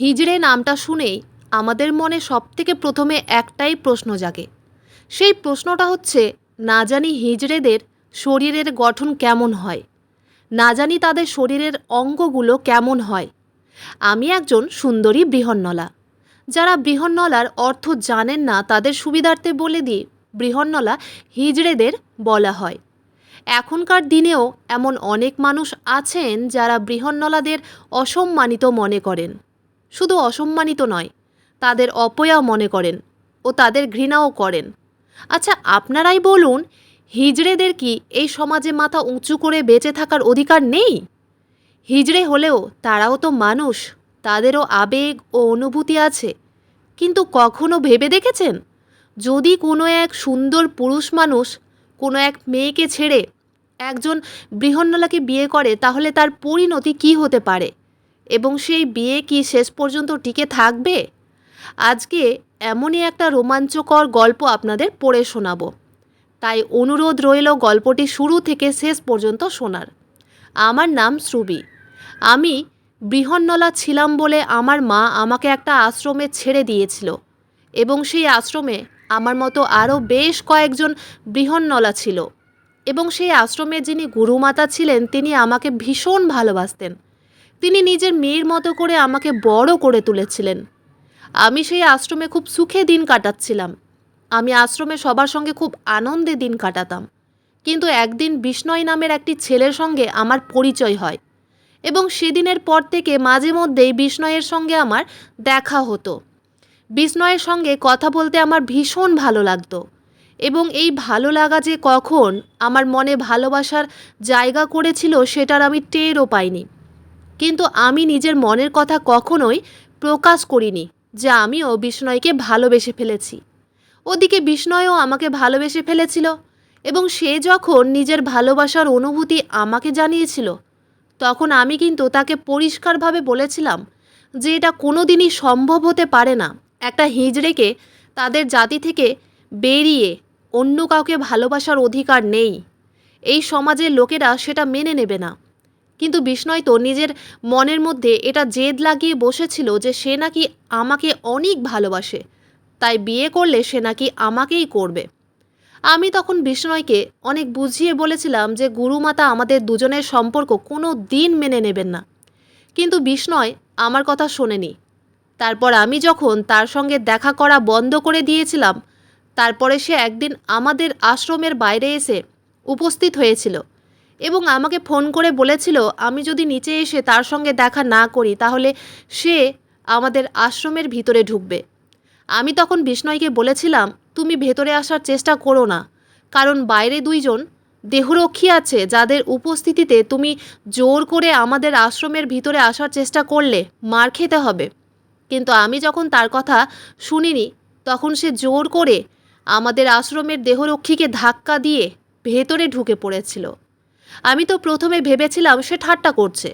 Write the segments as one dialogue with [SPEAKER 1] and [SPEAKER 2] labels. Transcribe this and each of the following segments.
[SPEAKER 1] হিজড়ে নামটা শুনেই আমাদের মনে সবথেকে প্রথমে একটাই প্রশ্ন জাগে। সেই প্রশ্নটা হচ্ছে, না জানি হিজড়েদের শরীরের গঠন কেমন হয়? না জানি তাদের শরীরের অঙ্গগুলো কেমন হয়? আমি একজন সুন্দরী বৃহন্নলা। যারা বৃহন্নলার অর্থ জানেন না, তাদের সুবিধার্থে বলে দিই, বৃহন্নলা হিজড়েদের বলা হয়। এখনকার দিনেও এমন অনেক মানুষ আছেন যারা বৃহন্নলাদের অসম্মানিত মনে করেন। শুধু অসম্মানিত নয়, তাদের অপয়া মনে করেন ও তাদের ঘৃণাও করেন। আচ্ছা আপনারাই বলুন, হিজড়েদের কি এই সমাজে মাথা উঁচু করে বেঁচে থাকার অধিকার নেই? হিজড়ে হলেও তারাও তো মানুষ, তাদেরও আবেগ ও অনুভূতি আছে। কিন্তু কখনো ভেবে দেখেছেন? যদি কোনো এক সুন্দর পুরুষ মানুষ কোনো এক মেয়েকে ছেড়ে একজন বৃহন্নলাকে বিয়ে করে, তাহলে তার পরিণতি কী হতে পারে? এবং সেই বিয়ে কি শেষ পর্যন্ত টিকে থাকবে? আজকে এমনই একটা রোমাঞ্চকর গল্প আপনাদের পড়ে শোনাবো। তাই অনুরোধ রইল গল্পটি শুরু থেকে শেষ পর্যন্ত শোনার। আমার নাম শ্রুবি। আমি বৃহন্নলা ছিলাম বলে আমার মা আমাকে একটা আশ্রমে ছেড়ে দিয়েছিল এবং সেই আশ্রমে আমার মতো আরও বেশ কয়েকজন বৃহন্নলা ছিল এবং সেই আশ্রমে যিনি গুরুমাতা ছিলেন, তিনি আমাকে ভীষণ ভালোবাসতেন। তিনি নিজের মেয়ের মতো করে আমাকে বড় করে তুলেছিলেন। আমি সেই আশ্রমে খুব সুখে দিন কাটাচ্ছিলাম। আমি আশ্রমে সবার সঙ্গে খুব আনন্দে দিন কাটাতাম। কিন্তু একদিন বিষ্ণয় নামের একটি ছেলের সঙ্গে আমার পরিচয় হয় এবং সেদিনের পর থেকে মাঝে মধ্যেই বিষ্ণয়ের সঙ্গে আমার দেখা হতো। বিষ্ণয়ের সঙ্গে কথা বলতে আমার ভীষণ ভালো লাগতো এবং এই ভালো লাগা যে কখন আমার মনে ভালোবাসার জায়গা করেছিল সেটার আমি টেরও পাইনি। কিন্তু আমি নিজের মনের কথা কখনোই প্রকাশ করিনি যে আমিও বিষ্ণয়কে ভালোবেসে ফেলেছি। ওদিকে বিষ্ণয়ও আমাকে ভালোবেসে ফেলেছিল এবং সে যখন নিজের ভালোবাসার অনুভূতি আমাকে জানিয়েছিল, তখন আমি কিন্তু তাকে পরিষ্কারভাবে বলেছিলাম যে এটা কোনো দিনই সম্ভব হতে পারে না। একটা হিজড়েকে তাদের জাতি থেকে বেরিয়ে অন্য কাউকে ভালোবাসার অধিকার নেই। এই সমাজের লোকেরা সেটা মেনে নেবে না। কিন্তু বিষ্ণয় তো নিজের মনের মধ্যে এটা জেদ লাগিয়ে বসেছিল যে সে নাকি আমাকে অনেক ভালোবাসে। তাই বিয়ে করলে সে নাকি আমাকেই করবে। আমি তখন বিষ্ণয়কে অনেক বুঝিয়ে বলেছিলাম যে গুরুমাতা আমাদের দুজনের সম্পর্ক কোনো দিন মেনে নেবেন না। কিন্তু বিষ্ণয় আমার কথা শোনেনি। তারপর আমি যখন তার সঙ্গে দেখা করা বন্ধ করে দিয়েছিলাম, তারপরে সে একদিন আমাদের আশ্রমের বাইরে এসে উপস্থিত হয়েছিল। এবং আমাকে ফোন করে বলেছিল, আমি যদি নিচে এসে তার সঙ্গে দেখা না করি, তাহলে সে আমাদের আশ্রমের ভিতরে ঢুকবে। আমি তখন বিষ্ণয়কে বলেছিলাম, তুমি ভেতরে আসার চেষ্টা করো না, কারণ বাইরে দুইজন দেহরক্ষী আছে, যাদের উপস্থিতিতে তুমি জোর করে আমাদের আশ্রমের ভিতরে আসার চেষ্টা করলে মার খেতে হবে। কিন্তু আমি যখন তার কথা শুনিনি, তখন সে জোর করে আমাদের আশ্রমের দেহরক্ষীকে ধাক্কা দিয়ে ভেতরে ঢুকে পড়েছিল। আমি তো প্রথমে ভেবেছিলাম সে ঠাট্টা করছে।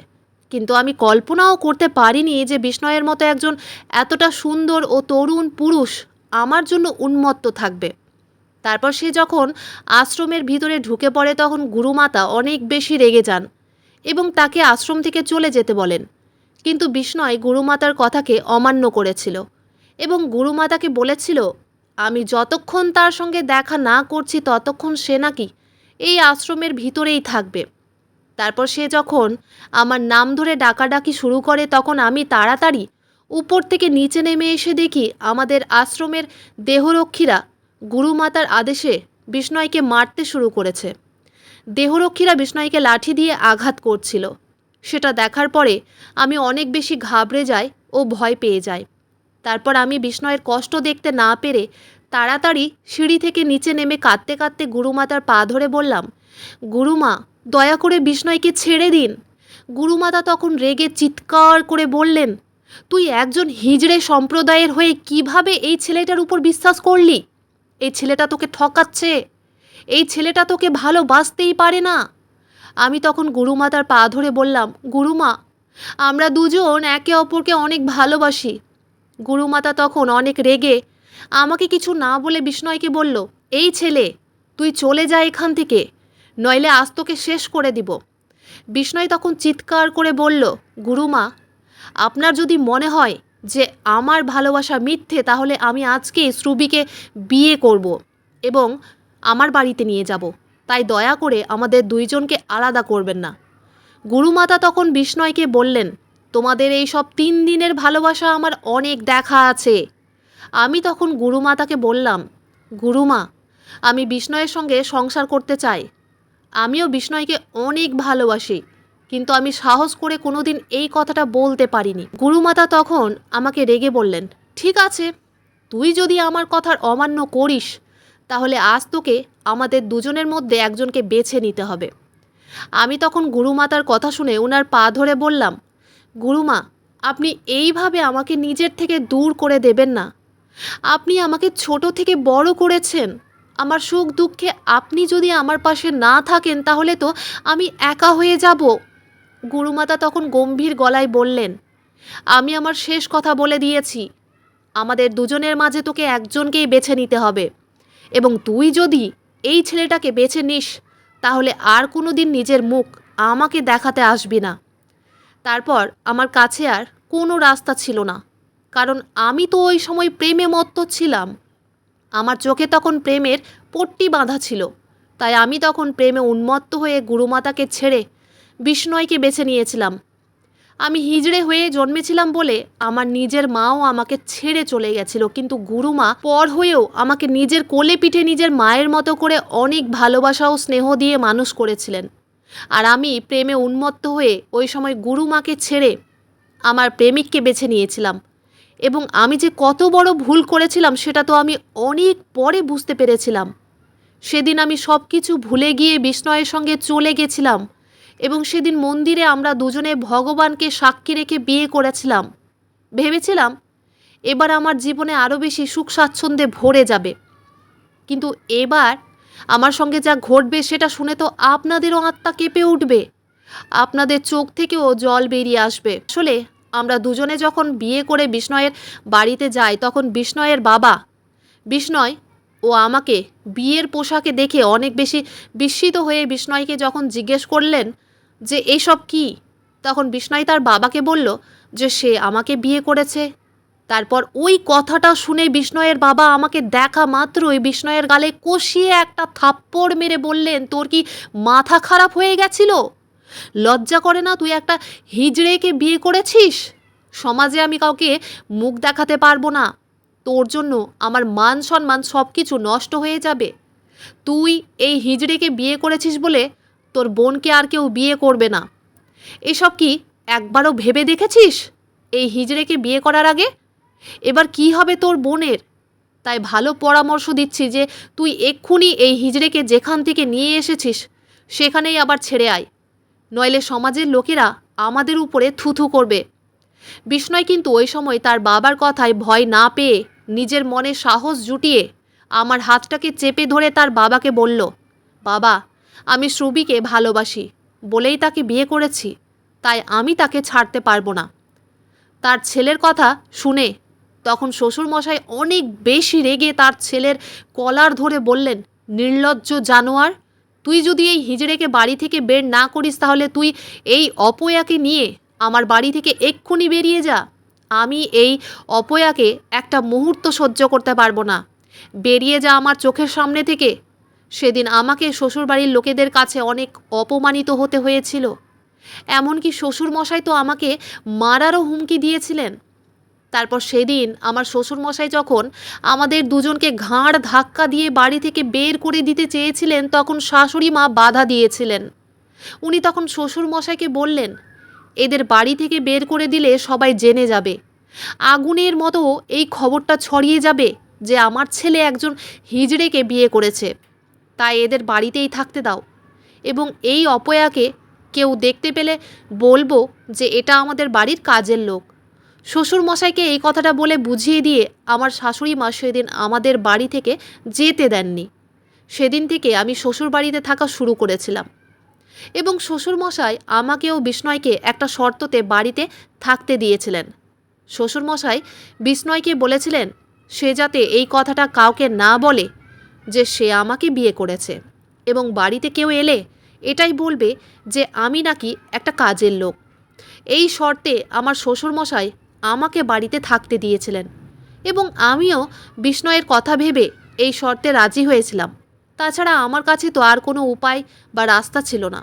[SPEAKER 1] কিন্তু আমি কল্পনাও করতে পারিনি যে বিষ্ণয়ের মতো একজন এতটা সুন্দর ও তরুণ পুরুষ আমার জন্য উন্মত্ত থাকবে। তারপর সে যখন আশ্রমের ভিতরে ঢুকে পড়ে তখন গুরুমাতা অনেক বেশি রেগে যান এবং তাকে আশ্রম থেকে চলে যেতে বলেন। কিন্তু বিষ্ণয় গুরুমাতার কথাকে অমান্য করেছিল এবং গুরুমাতাকে বলেছিল, আমি যতক্ষণ তার সঙ্গে দেখা না করছি ততক্ষণ সে নাকি এই আশ্রমের ভিতরেই থাকবে। তারপর সে যখন আমার নাম ধরে ডাকাডাকি শুরু করে, তখন আমি তাড়াতাড়ি উপর থেকে নিচে নেমে এসে দেখি আমাদের আশ্রমের দেহরক্ষীরা গুরুমাতার আদেশে বিষ্ণয়কে মারতে শুরু করেছে। দেহরক্ষীরা বিষ্ণয়কে লাঠি দিয়ে আঘাত করছিল। সেটা দেখার পরে আমি অনেক বেশি ঘাবড়ে যাই ও ভয় পেয়ে যাই। তারপর আমি বিষ্ণয়ের কষ্ট দেখতে না পেরে তাড়াতাড়ি সিঁড়ি থেকে নিচে নেমে কাঁদতে কাঁদতে গুরুমাতার পা ধরে বললাম, গুরুমা, দয়া করে বিষ্ণয়কে ছেড়ে দিন। গুরুমাতা তখন রেগে চিৎকার করে বললেন, তুই একজন হিজড়ে সম্প্রদায়ের হয়ে কীভাবে এই ছেলেটার উপর বিশ্বাস করলি? এই ছেলেটা তোকে ঠকাচ্ছে। এই ছেলেটা তোকে ভালোবাসতেই পারে না। আমি তখন গুরুমাতার পা ধরে বললাম, গুরুমা, আমরা দুজন একে অপরকে অনেক ভালোবাসি। গুরুমাতা তখন অনেক রেগে আমাকে কিছু না বলে বিষ্ণয়কে বলল, এই ছেলে, তুই চলে যা এখান থেকে, নইলে আজ তোকে শেষ করে দিব। বিষ্ণয় তখন চিৎকার করে বলল, গুরুমা, আপনার যদি মনে হয় যে আমার ভালোবাসা মিথ্যে, তাহলে আমি আজকে শ্রুবিকে বিয়ে করব এবং আমার বাড়িতে নিয়ে যাব। তাই দয়া করে আমাদের দুইজনকে আলাদা করবেন না। গুরুমাতা তখন বিষ্ণয়কে বললেন, তোমাদের এই সব তিন দিনের ভালোবাসা আমার অনেক দেখা আছে। আমি তখন গুরুমাতাকে বললাম, গুরুমা, আমি বিষ্ণয়ের সঙ্গে সংসার করতে চাই। আমিও বিষ্ণয়কে অনেক ভালোবাসি, কিন্তু আমি সাহস করে কোনোদিন এই কথাটা বলতে পারিনি। গুরুমাতা তখন আমাকে রেগে বললেন, ঠিক আছে, তুই যদি আমার কথার অমান্য করিস, তাহলে আজ তোকে আমাদের দুজনের মধ্যে একজনকে বেছে নিতে হবে। আমি তখন গুরুমাতার কথা শুনে ওনার পা ধরে বললাম, গুরুমা, আপনি এইভাবে আমাকে নিজের থেকে দূর করে দেবেন না। আপনি আমাকে ছোট থেকে বড় করেছেন। আমার সুখ দুঃখে আপনি যদি আমার পাশে না থাকেন, তাহলে তো আমি একা হয়ে যাব। গুরুমাতা তখন গম্ভীর গলায় বললেন, আমি আমার শেষ কথা বলে দিয়েছি। আমাদের দুজনের মাঝে তোকে একজনকেই বেছে নিতে হবে। এবং তুই যদি এই ছেলেটাকে বেছে নিস, তাহলে আর কোনো দিন নিজের মুখ আমাকে দেখাতে আসবি না। তারপর আমার কাছে আর কোনো রাস্তা ছিল না। কারণ আমি তো ওই সময় প্রেমে মত্ত ছিলাম। আমার চোখে তখন প্রেমের পট্টি বাঁধা ছিল। তাই আমি তখন প্রেমে উন্মত্ত হয়ে গুরুমাতাকে ছেড়ে বিষ্ণয়কে বেছে নিয়েছিলাম। আমি হিজড়ে হয়ে জন্মেছিলাম বলে আমার নিজের মাও আমাকে ছেড়ে চলে গেছিল, কিন্তু গুরুমা পর হয়েও আমাকে নিজের কোলে পিঠে নিজের মায়ের মতো করে অনেক ভালোবাসা ও স্নেহ দিয়ে মানুষ করেছিলেন। আর আমি প্রেমে উন্মত্ত হয়ে ওই সময় গুরুমাকে ছেড়ে আমার প্রেমিককে বেছে নিয়েছিলাম। এবং আমি যে কত বড় ভুল করেছিলাম সেটা তো আমি অনেক পরে বুঝতে পেরেছিলাম। সেদিন আমি সব কিছু ভুলে গিয়ে বিষ্ণয়ের সঙ্গে চলে গেছিলাম এবং সেদিন মন্দিরে আমরা দুজনে ভগবানকে সাক্ষী রেখে বিয়ে করেছিলাম। ভেবেছিলাম, এবার আমার জীবনে আরও বেশি সুখ স্বাচ্ছন্দ্যে ভরে যাবে। কিন্তু এবার আমার সঙ্গে যা ঘটবে সেটা শুনে তো আপনাদেরও আত্মা কেঁপে উঠবে। আপনাদের চোখ থেকেও জল বেরিয়ে আসবে। আসলে আমরা দুজনে যখন বিয়ে করে বিষ্ণয়ের বাড়িতে যাই, তখন বিষ্ণয়ের বাবা, বিষ্ণয় ও আমাকে বিয়ের পোশাকে দেখে অনেক বেশি বিস্মিত হয়ে বিষ্ণয়কে যখন জিজ্ঞেস করলেন যে এইসব কি? তখন বিষ্ণয় তার বাবাকে বলল যে, সে আমাকে বিয়ে করেছে। তারপর ওই কথাটা শুনে বিষ্ণয়ের বাবা আমাকে দেখা মাত্রই বিষ্ণয়ের গালে কষিয়ে একটা থাপ্পড় মেরে বললেন, তোর কি মাথা খারাপ হয়ে গেছিল? লজ্জা করে না তুই একটা হিজড়েকে বিয়ে করেছিস? সমাজে আমি কাউকে মুখ দেখাতে পারব না। তোর জন্য আমার মান সম্মান সব কিছু নষ্ট হয়ে যাবে। তুই এই হিজড়েকে বিয়ে করেছিস বলে তোর বোনকে আর কেউ বিয়ে করবে না। এসব কি একবারও ভেবে দেখেছিস এই হিজড়েকে বিয়ে করার আগে? এবার কি হবে তোর বোনের? তাই ভালো পরামর্শ দিচ্ছি যে তুই এক্ষুনি এই হিজড়েকে যেখান থেকে নিয়ে এসেছিস সেখানেই আবার ছেড়ে আয়। নইলে সমাজের লোকেরা আমাদের উপরে থুথু করবে। বিষ্ণয় কিন্তু ওই সময় তার বাবার কথায় ভয় না পেয়ে নিজের মনে সাহস জুটিয়ে আমার হাতটাকে চেপে ধরে তার বাবাকে বলল, বাবা, আমি শ্রুবিকে ভালোবাসি, বলেই তাকে বিয়ে করেছি, তাই আমি তাকে ছাড়তে পারব না। তার ছেলের কথা শুনে তখন শ্বশুরমশাই অনেক বেশি রেগে তার ছেলের কলার ধরে বললেন, নির্লজ্জ জানোয়ার তুই যদি এই হিজড়েকে বাড়ি থেকে বের না করিস, তাহলে তুই এই অপয়াকে নিয়ে আমার বাড়ি থেকে এক্ষুনি বেরিয়ে যা। আমি এই অপয়াকে একটা মুহূর্ত সহ্য করতে পারব না। বেরিয়ে যা আমার চোখের সামনে থেকে। সেদিন আমাকে শ্বশুরবাড়ির লোকেদের কাছে অনেক অপমানিত হতে হয়েছিল। এমনকি শ্বশুরমশাই তো আমাকে মারারও হুমকি দিয়েছিলেন। তারপর সেদিন আমার শ্বশুরমশাই যখন আমাদের দুজনকে ঘাড় ধাক্কা দিয়ে বাড়ি থেকে বের করে দিতে চেয়েছিলেন, তখন শাশুড়ি মা বাধা দিয়েছিলেন। উনি তখন শ্বশুরমশাইকে বললেন, এদের বাড়ি থেকে বের করে দিলে সবাই জেনে যাবে। আগুনের মতো এই খবরটা ছড়িয়ে যাবে যে আমার ছেলে একজন হিজড়েকে বিয়ে করেছে। তাই এদের বাড়িতেই থাকতে দাও। এবং এই অপয়াকে কেউ দেখতে পেলে বলব যে এটা আমাদের বাড়ির কাজের লোক। শ্বশুর মশাইকে এই কথাটা বলে বুঝিয়ে দিয়ে আমার শাশুড়ি মা সেদিন আমাদের বাড়ি থেকে যেতে দেননি। সেদিন থেকে আমি শ্বশুর বাড়িতে থাকা শুরু করেছিলাম। এবং শ্বশুরমশাই আমাকেও বিষ্ণয়কে একটা শর্ততে বাড়িতে থাকতে দিয়েছিলেন। শ্বশুরমশাই বিষ্ণয়কে বলেছিলেন, সে যাতে এই কথাটা কাউকে না বলে যে সে আমাকে বিয়ে করেছে এবং বাড়িতে কেউ এলে এটাই বলবে যে আমি নাকি একটা কাজের লোক। এই শর্তে আমার শ্বশুরমশাই আমাকে বাড়িতে থাকতে দিয়েছিলেন এবং আমিও বিষ্ণয়ের কথা ভেবে এই শর্তে রাজি হয়েছিলাম। তাছাড়া আমার কাছে তো আর কোনো উপায় বা রাস্তা ছিল না।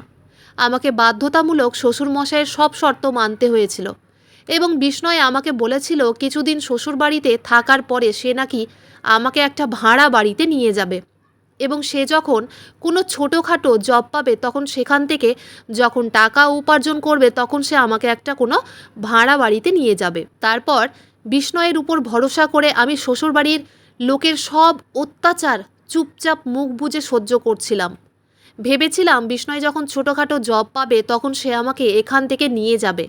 [SPEAKER 1] আমাকে বাধ্যতামূলক শ্বশুরমশাইয়ের সব শর্ত মানতে হয়েছিল এবং বিষ্ণয় আমাকে বলেছিল কিছুদিন শ্বশুরবাড়িতে থাকার পরে সে নাকি আমাকে একটা ভাড়া বাড়িতে নিয়ে যাবে। এবং সে যখন কোনো ছোটোখাটো জব পাবে, তখন সেখান থেকে যখন টাকা উপার্জন করবে, তখন সে আমাকে একটা কোনো ভাড়া বাড়িতে নিয়ে যাবে। তারপর বিষ্ণয়ের উপর ভরসা করে আমি শ্বশুরবাড়ির লোকের সব অত্যাচার চুপচাপ মুখ বুজে সহ্য করছিলাম। ভেবেছিলাম বিষ্ণয় যখন ছোটোখাটো জব পাবে, তখন সে আমাকে এখান থেকে নিয়ে যাবে।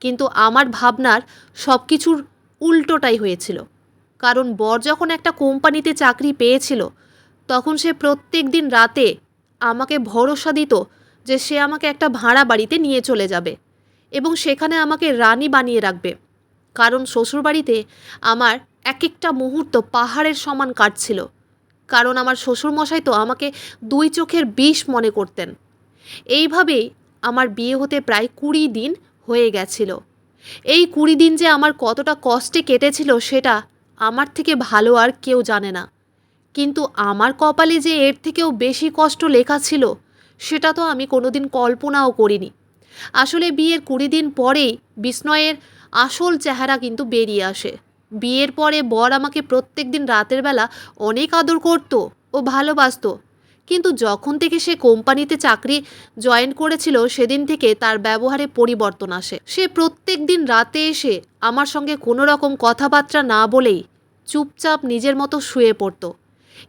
[SPEAKER 1] কিন্তু আমার ভাবনার সব কিছুর উল্টোটাই হয়েছিল। কারণ বর যখন একটা কোম্পানিতে চাকরি পেয়েছিল তখন সে প্রত্যেক দিন রাতে আমাকে ভরসা দিত যে সে আমাকে একটা ভাড়া বাড়িতে নিয়ে চলে যাবে এবং সেখানে আমাকে রানী বানিয়ে রাখবে। কারণ শ্বশুরবাড়িতে আমার এক একটা মুহূর্ত পাহাড়ের সমান কাটছিল। কারণ আমার শ্বশুরমশাই তো আমাকে দুই চোখের বিষ মনে করতেন। এইভাবেই আমার বিয়ে হতে প্রায় কুড়ি দিন হয়ে গেছিল। এই কুড়ি দিন যে আমার কতটা কষ্টে কেটেছিল সেটা আমার থেকে ভালো আর কেউ জানে না। কিন্তু আমার কপালে যে এর থেকেও বেশি কষ্ট লেখা ছিল, সেটা তো আমি কোনোদিন কল্পনাও করিনি। আসলে বিয়ের কুড়ি দিন পরেই বিস্ময়ের আসল চেহারা কিন্তু বেরিয়ে আসে। বিয়ের পরে বর আমাকে প্রত্যেক দিন রাতের বেলা অনেক আদর করত ও ভালোবাসতো। কিন্তু যখন থেকে সে কোম্পানিতে চাকরি জয়েন করেছিল, সেদিন থেকে তার ব্যবহারে পরিবর্তন আসে। সে প্রত্যেক দিন রাতে এসে আমার সঙ্গে কোনো রকম কথাবার্তা না বলেই চুপচাপ নিজের মতো শুয়ে পড়তো।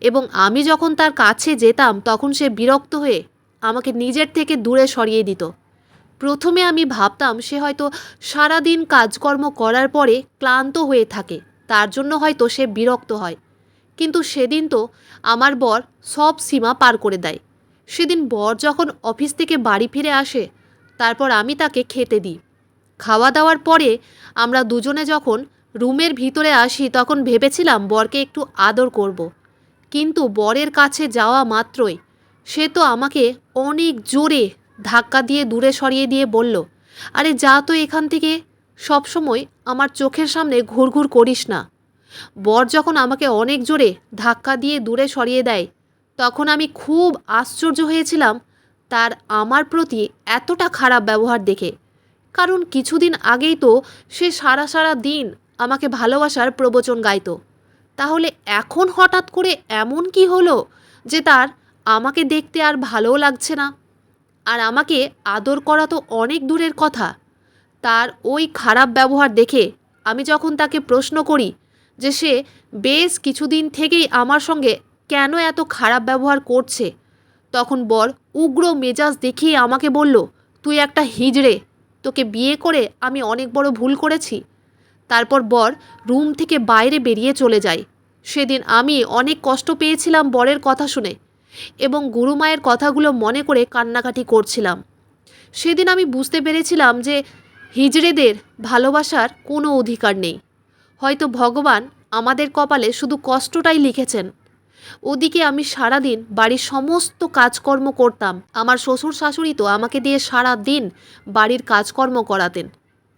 [SPEAKER 1] এবং আমি যখন তার কাছে যেতাম, তখন সে বিরক্ত হয়ে আমাকে নিজের থেকে দূরে সরিয়ে দিত। প্রথমে আমি ভাবতাম, সে হয়তো সারাদিন কাজকর্ম করার পরে ক্লান্ত হয়ে থাকে, তার জন্য হয়তো সে বিরক্ত হয়। কিন্তু সেদিন তো আমার বর সব সীমা পার করে দেয়। সেদিন বর যখন অফিস থেকে বাড়ি ফিরে আসে, তারপর আমি তাকে খেতে দিই। খাওয়া দাওয়ার পরে আমরা দুজনে যখন রুমের ভিতরে আসি, তখন ভেবেছিলাম বরকে একটু আদর করব। কিন্তু বরের কাছে যাওয়া মাত্রই সে তো আমাকে অনেক জোরে ধাক্কা দিয়ে দূরে সরিয়ে দিয়ে বলল, আরে যা তো এখান থেকে, সবসময় আমার চোখের সামনে ঘুরঘুর করিস না। বর যখন আমাকে অনেক জোরে ধাক্কা দিয়ে দূরে সরিয়ে দেয়, তখন আমি খুব আশ্চর্য হয়েছিলাম তার আমার প্রতি এতটা খারাপ ব্যবহার দেখে। কারণ কিছুদিন আগেই তো সে সারা সারা দিন আমাকে ভালোবাসার প্রবচন গাইতো। তাহলে এখন হঠাৎ করে এমন কি হলো যে তার আমাকে দেখতে আর ভালোও লাগছে না? আর আমাকে আদর করা তো অনেক দূরের কথা। তার ওই খারাপ ব্যবহার দেখে আমি যখন তাকে প্রশ্ন করি যে সে বেশ কিছুদিন থেকেই আমার সঙ্গে কেন এত খারাপ ব্যবহার করছে, তখন বর উগ্র মেজাজ দেখিয়ে আমাকে বলল, তুই একটা হিজড়ে, তোকে বিয়ে করে আমি অনেক বড় ভুল করেছি। তারপর বর রুম থেকে বাইরে বেরিয়ে চলে যায়। সেদিন আমি অনেক কষ্ট পেয়েছিলাম বরের কথা শুনে এবং গুরুমায়ের কথাগুলো মনে করে কান্নাকাটি করছিলাম। সেদিন আমি বুঝতে পেরেছিলাম যে হিজড়েদের ভালোবাসার কোনো অধিকার নেই। হয়তো ভগবান আমাদের কপালে শুধু কষ্টটাই লিখেছেন। ওদিকে আমি সারাদিন বাড়ির সমস্ত কাজকর্ম করতাম। আমার শ্বশুর শাশুড়ি তো আমাকে দিয়ে সারা দিন বাড়ির কাজকর্ম করাতেন।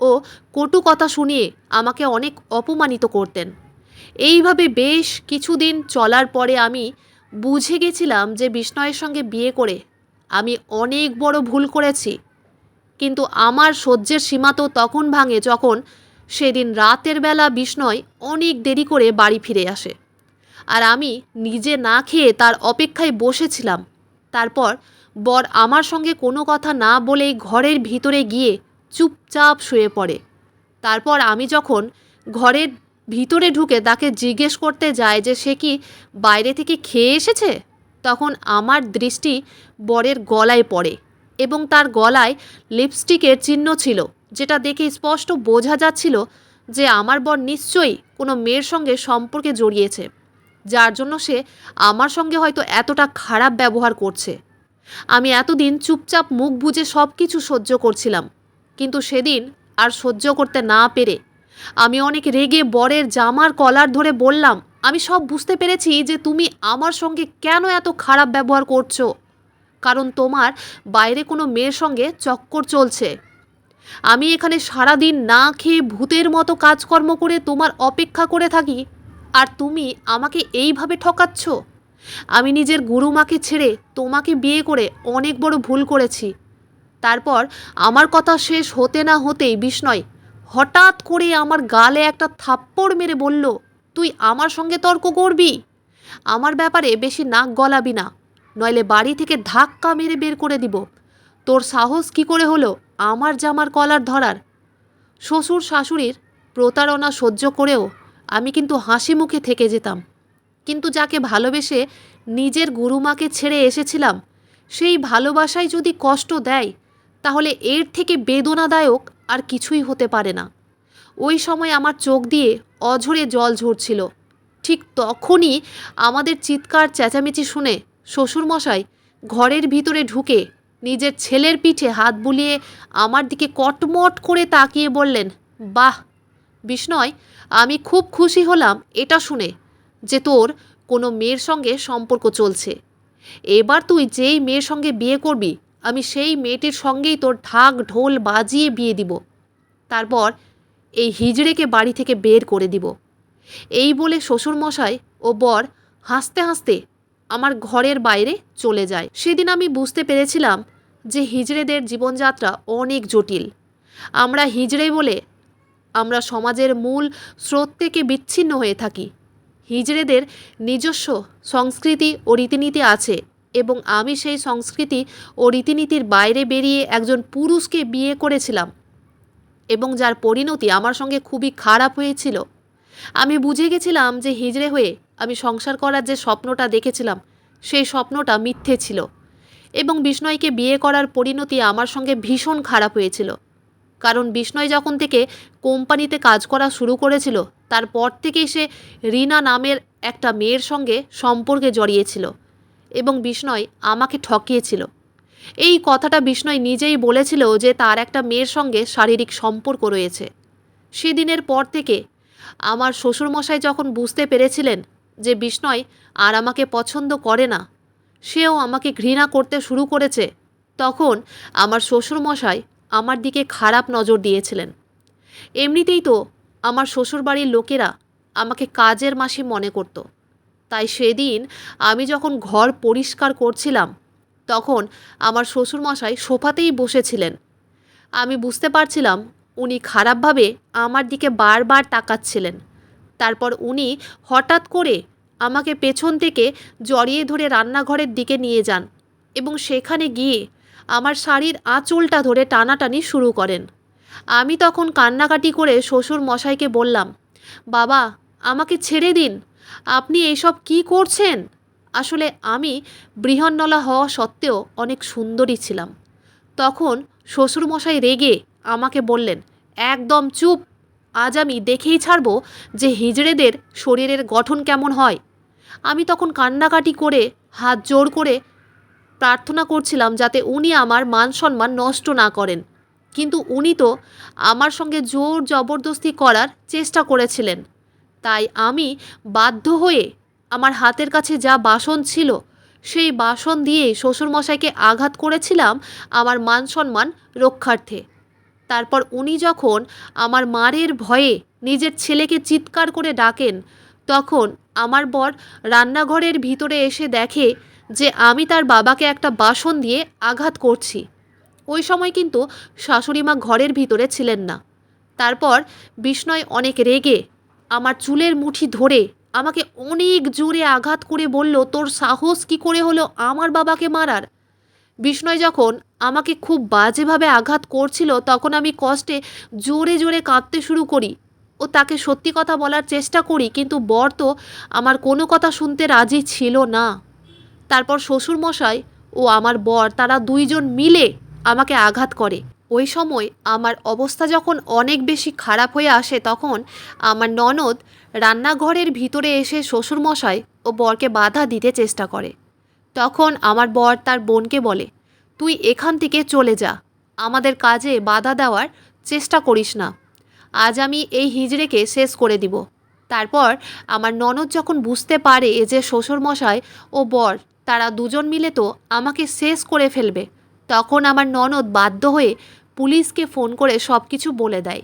[SPEAKER 1] ও কটু কথা শুনিয়ে আমাকে অনেক অপমানিত করতেন। এইভাবে বেশ কিছুদিন চলার পরে আমি বুঝে গেছিলাম যে বিষ্ণয়ের সঙ্গে বিয়ে করে আমি অনেক বড় ভুল করেছি। কিন্তু আমার সহ্যের সীমা তো তখন ভাঙে যখন সেদিন রাতের বেলা বিষ্ণয় অনেক দেরি করে বাড়ি ফিরে আসে। আর আমি নিজে না খেয়ে তার অপেক্ষায় বসেছিলাম। তারপর বর আমার সঙ্গে কোনো কথা না বলেই ঘরের ভিতরে গিয়ে চুপচাপ শুয়ে পড়ে। তারপর আমি যখন ঘরের ভিতরে ঢুকে তাকে জিজ্ঞেস করতে যায় যে সে কি বাইরে থেকে খেয়ে এসেছে, তখন আমার দৃষ্টি বরের গলায় পড়ে এবং তার গলায় লিপস্টিকের চিহ্ন ছিল, যেটা দেখে স্পষ্ট বোঝা যাচ্ছিল যে আমার বর নিশ্চয়ই কোনো মেয়ের সঙ্গে সম্পর্কে জড়িয়েছে, যার জন্য সে আমার সঙ্গে হয়তো এতটা খারাপ ব্যবহার করছে। আমি এতদিন চুপচাপ মুখ বুজে সব কিছু সহ্য করছিলাম। কিন্তু সেদিন আর সহ্য করতে না পেরে আমি অনেক রেগে বরের জামার কলার ধরে বললাম, আমি সব বুঝতে পেরেছি যে তুমি আমার সঙ্গে কেন এত খারাপ ব্যবহার করছ, কারণ তোমার বাইরে কোনো মেয়ের সঙ্গে চক্কর চলছে। আমি এখানে সারাদিন না খেয়ে ভূতের মতো কাজকর্ম করে তোমার অপেক্ষা করে থাকি, আর তুমি আমাকে এইভাবে ঠকাচ্ছ? আমি নিজের গুরুমাকে ছেড়ে তোমাকে বিয়ে করে অনেক বড় ভুল করেছি। তারপর আমার কথা শেষ হতে না হতেই বিস্ময় হঠাৎ করে আমার গালে একটা থাপ্পড় মেরে বলল, তুই আমার সঙ্গে তর্ক করবি? আমার ব্যাপারে বেশি নাক গলাবি না, নইলে বাড়ি থেকে ধাক্কা মেরে বের করে দিব। তোর সাহস কি করে হলো? আমার জামার কলার ধরার। শ্বশুর শাশুড়ির প্রতারণা সহ্য করেও আমি কিন্তু হাসি মুখে থেকে যেতাম। কিন্তু যাকে ভালোবেসে নিজের গুরুমাকে ছেড়ে এসেছিলাম, সেই ভালোবাসায় যদি কষ্ট দেয় তাহলে এর থেকে বেদনাদায়ক আর কিছুই হতে পারে না। ওই সময় আমার চোখ দিয়ে অঝরে জল ঝরছিল। ঠিক তখনই আমাদের চিৎকার চেঁচামেচি শুনে শ্বশুরমশাই ঘরের ভিতরে ঢুকে নিজের ছেলের পিঠে হাত বুলিয়ে আমার দিকে কটমট করে তাকিয়ে বললেন, বাহ, বিষ্ণয়, আমি খুব খুশি হলাম এটা শুনে যে তোর কোনো মেয়ের সঙ্গে সম্পর্ক চলছে। এবার তুই যেই মেয়ের সঙ্গে বিয়ে করবি আমি সেই মেয়েটির সঙ্গেই তোর ঢাক, ঢোল বাজিয়ে বিয়ে দিব। তারপর এই হিজড়েকে বাড়ি থেকে বের করে দিব। এই বলে শ্বশুরমশাই ও বর হাসতে হাসতে আমার ঘরের বাইরে চলে যায়। সেদিন আমি বুঝতে পেরেছিলাম যে হিজড়েদের জীবনযাত্রা অনেক জটিল। আমরা হিজড়ে বলে আমরা সমাজের মূল স্রোত থেকে বিচ্ছিন্ন হয়ে থাকি। হিজড়েদের নিজস্ব সংস্কৃতি ও রীতিনীতি আছে। এবং আমি সেই সংস্কৃতি ও রীতিনীতির বাইরে বেরিয়ে একজন পুরুষকে বিয়ে করেছিলাম এবং যার পরিণতি আমার সঙ্গে খুবই খারাপ হয়েছিল। আমি বুঝে গেছিলাম যে হিজড়ে হয়ে আমি সংসার করার যে স্বপ্নটা দেখেছিলাম, সেই স্বপ্নটা মিথ্যে ছিল এবং বিষ্ণয়কে বিয়ে করার পরিণতি আমার সঙ্গে ভীষণ খারাপ হয়েছিল। কারণ বিষ্ণয় যখন থেকে কোম্পানিতে কাজ করা শুরু করেছিল, তারপর থেকেই সে রিনা নামের একটা মেয়ের সঙ্গে সম্পর্কে জড়িয়েছিল। এবং বিষ্ণয় আমাকে ঠকিয়েছিল। এই কথাটা বিষ্ণয় নিজেই বলেছিল যে তার একটা মেয়ের সঙ্গে শারীরিক সম্পর্ক রয়েছে। সেদিনের পর থেকে আমার শ্বশুরমশাই যখন বুঝতে পেরেছিলেন যে বিষ্ণয় আর আমাকে পছন্দ করে না, সেও আমাকে ঘৃণা করতে শুরু করেছে, তখন আমার শ্বশুরমশাই আমার দিকে খারাপ নজর দিয়েছিলেন। এমনিতেই তো আমার শ্বশুরবাড়ির লোকেরা আমাকে কাজের মাসি মনে করত। তাই সেদিন আমি যখন ঘর পরিষ্কার করছিলাম, তখন আমার শ্বশুরমশাই সোফাতেই বসেছিলেন। আমি বুঝতে পারছিলাম উনি খারাপভাবে আমার দিকে বারবার তাকাচ্ছিলেন। তারপর উনি হঠাৎ করে আমাকে পেছন থেকে জড়িয়ে ধরে রান্নাঘরের দিকে নিয়ে যান এবং সেখানে গিয়ে আমার শাড়ির আঁচলটা ধরে টানাটানি শুরু করেন। আমি তখন কান্নাকাটি করে শ্বশুর মশাইকে বললাম, বাবা, আমাকে ছেড়ে দিন আপনি এসব কি করছেন? আসলে আমি বৃহন্নলা হওয়া সত্ত্বেও অনেক সুন্দরী ছিলাম। তখন শ্বশুরমশাই রেগে আমাকে বললেন, একদম চুপ। আজ আমি দেখেই ছাড়ব যে হিজড়েদের শরীরের গঠন কেমন হয়। আমি তখন কান্নাকাটি করে, হাত জোর করে প্রার্থনা করছিলাম যাতে উনি আমার মান সম্মান নষ্ট না করেন। কিন্তু উনি তো আমার সঙ্গে জোর জবরদস্তি করার চেষ্টা করেছিলেন। তাই আমি বাধ্য হয়ে আমার হাতের কাছে যা বাসন ছিল, সেই বাসন দিয়ে শ্বশুরমশাইকে আঘাত করেছিলাম আমার মান সম্মান রক্ষার্থে। তারপর উনি যখন আমার মারের ভয়ে নিজের ছেলেকে চিৎকার করে ডাকেন, তখন আমার বর রান্নাঘরের ভিতরে এসে দেখে যে আমি তার বাবাকে একটা বাসন দিয়ে আঘাত করছি। ওই সময় কিন্তু শাশুড়ি মা ঘরের ভিতরে ছিলেন না। তারপর বিষ্ণয় অনেক রেগে আমার চুলের মুঠি ধরে আমাকে অনেক জোরে আঘাত করে বলল, তোর সাহস কি করে হলো আমার বাবাকে মারার? বিষ্ণয় যখন আমাকে খুব বাজেভাবে আঘাত করছিল, তখন আমি কষ্টে জোরে জোরে কাঁদতে শুরু করি ও তাকে সত্যি কথা বলার চেষ্টা করি, কিন্তু বর তো আমার কোনো কথা শুনতে রাজি ছিল না। তারপর শ্বশুরমশাই ও আমার বর, তারা দুইজন মিলে আমাকে আঘাত করে। ওই সময় আমার অবস্থা যখন অনেক বেশি খারাপ হয়ে আসে তখন আমার ননদ রান্নাঘরের ভিতরে এসে শ্বশুরমশাই ও বরকে বাধা দিতে চেষ্টা করে। তখন আমার বর তার বোনকে বলে, তুই এখান থেকে চলে যা। আমাদের কাজে বাধা দেওয়ার চেষ্টা করিস না। আজ আমি এই হিজড়েকে শেষ করে দিব। তারপর আমার ননদ যখন বুঝতে পারে এ যে শ্বশুরমশাই ও বর, তারা দুজন মিলে তো আমাকে শেষ করে ফেলবে। তখন আমার ননদ বাধ্য হয়ে পুলিশকে ফোন করে সব কিছু বলে দেয়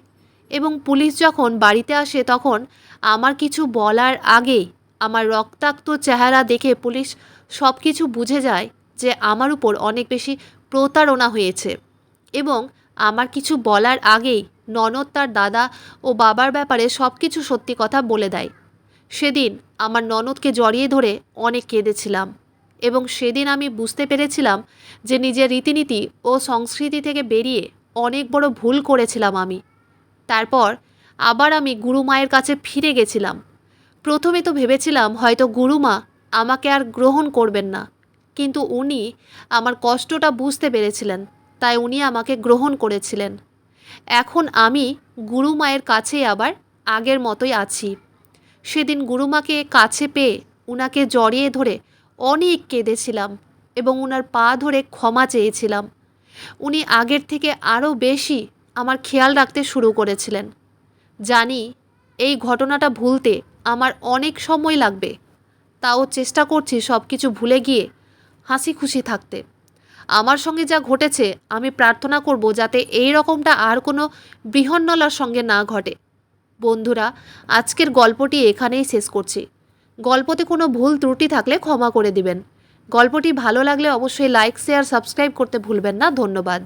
[SPEAKER 1] এবং পুলিশ যখন বাড়িতে আসে তখন আমার কিছু বলার আগেই আমার রক্তাক্ত চেহারা দেখে পুলিশ সব কিছু বুঝে যায় যে আমার উপর অনেক বেশি প্রতারণা হয়েছে এবং আমার কিছু বলার আগেই ননদ তার দাদা ও বাবার ব্যাপারে সব কিছু সত্যি কথা বলে দেয়। সেদিন আমার ননদকে জড়িয়ে ধরে অনেক কেঁদেছিলাম। এবং সেদিন আমি বুঝতে পেরেছিলাম যে নিজের রীতিনীতি ও সংস্কৃতি থেকে বেরিয়ে অনেক বড় ভুল করেছিলাম আমি। তারপর আবার আমি গুরু মায়ের কাছে ফিরে গেছিলাম। প্রথমে তো ভেবেছিলাম হয়তো গুরুমা আমাকে আর গ্রহণ করবেন না, কিন্তু উনি আমার কষ্টটা বুঝতে পেরেছিলেন, তাই উনি আমাকে গ্রহণ করেছিলেন। এখন আমি গুরু মায়ের কাছে আবার আগের মতোই আছি। সেদিন গুরুমাকে কাছে পেয়ে উনাকে জড়িয়ে ধরে অনেক কেঁদেছিলাম এবং উনার পা ধরে ক্ষমা চেয়েছিলাম। উনি আগের থেকে আরও বেশি আমার খেয়াল রাখতে শুরু করেছিলেন। জানি এই ঘটনাটা ভুলতে আমার অনেক সময় লাগবে। তাও চেষ্টা করছি সব কিছু ভুলে গিয়ে হাসি খুশি থাকতে। আমার সঙ্গে যা ঘটেছে আমি প্রার্থনা করব যাতে এই রকমটা আর কোনো বৃহন্নলার সঙ্গে না ঘটে। বন্ধুরা, আজকের গল্পটি এখানেই শেষ করছি। গল্পতে কোনো ভুল ত্রুটি থাকলে ক্ষমা করে দিবেন। গল্পটি ভালো লাগলে অবশ্যই লাইক, শেয়ার, সাবস্ক্রাইব করতে ভুলবেন না। ধন্যবাদ।